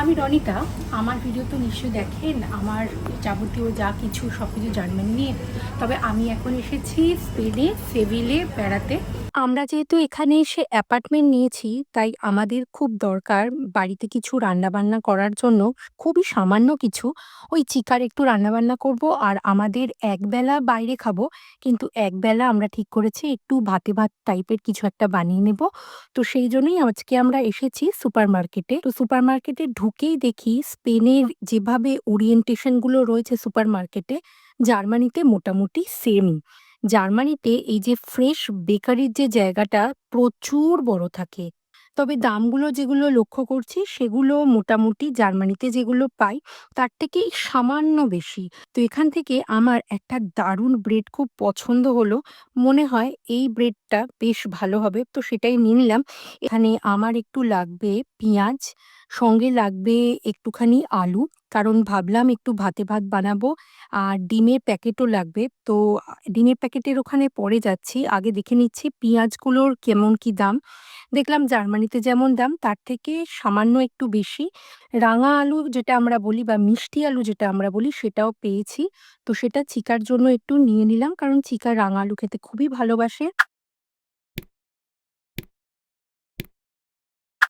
আমি রনিতা, আমার ভিডিও তো নিশ্চয়ই দেখেন, আমার যাবতীয় যা কিছু সব কিছু জার্মানি নিয়ে। তবে আমি এখন এসেছি স্পেনে সেভিলে বেড়াতে। আমরা যেহেতু এখানে এসে অ্যাপার্টমেন্ট নিয়েছি, তাই আমাদের খুব দরকার বাড়িতে কিছু রান্নাবান্না করার জন্য। খুবই সামান্য কিছু। ওই চিকার একটু রান্নাবান্না করব আর আমাদের একবেলা বাইরে খাব। কিন্তু একবেলা আমরা ঠিক করেছি একটু ভাতে ভাত টাইপের কিছু একটা বানিয়ে নেব। তো সেই জন্যই আজকে আমরা এসেছি সুপার মার্কেটে তো সুপার মার্কেটে ঢুকেই দেখি স্পেনের যেভাবে ওরিয়েন্টেশনগুলো রয়েছে সুপার মার্কেটে জার্মানিতে মোটামুটি সেমই জার্মানিতে এই যে ফ্রেশ বেকারির যে জায়গাটা প্রচুর বড় থাকে। তবে দামগুলো যেগুলো লক্ষ্য করছি, সেগুলো মোটামুটি জার্মানিতে যেগুলো পাই, তার থেকে সামান্য বেশি। তো এখান থেকে আমার একটা দারুণ ব্রেড খুব পছন্দ হলো। মনে হয় এই ব্রেডটা বেশ ভালো হবে, তো সেটাই নিলাম। এখানে আমার একটু লাগবে পেঁয়াজ সঙ্গে লাগবে একটুখানি আলু। কারণ ভাবলাম একটু ভাতে ভাত বানাবো আর ডিমের প্যাকেটও লাগবে। তো ডিমের প্যাকেটের ওখানে পরে যাচ্ছি। আগে দেখে নিচ্ছি পেঁয়াজগুলোর কেমন কি দাম। দেখলাম জার্মানিতে যেমন দাম, তার থেকে সামান্য একটু বেশি। রাঙা আলু যেটা আমরা বলি বা মিষ্টি আলু যেটা আমরা বলি, সেটাও পেয়েছি। তো সেটা চিকার জন্য একটু নিয়ে নিলাম। কারণ চিকা রাঙা আলু খেতে খুবই ভালোবাসে।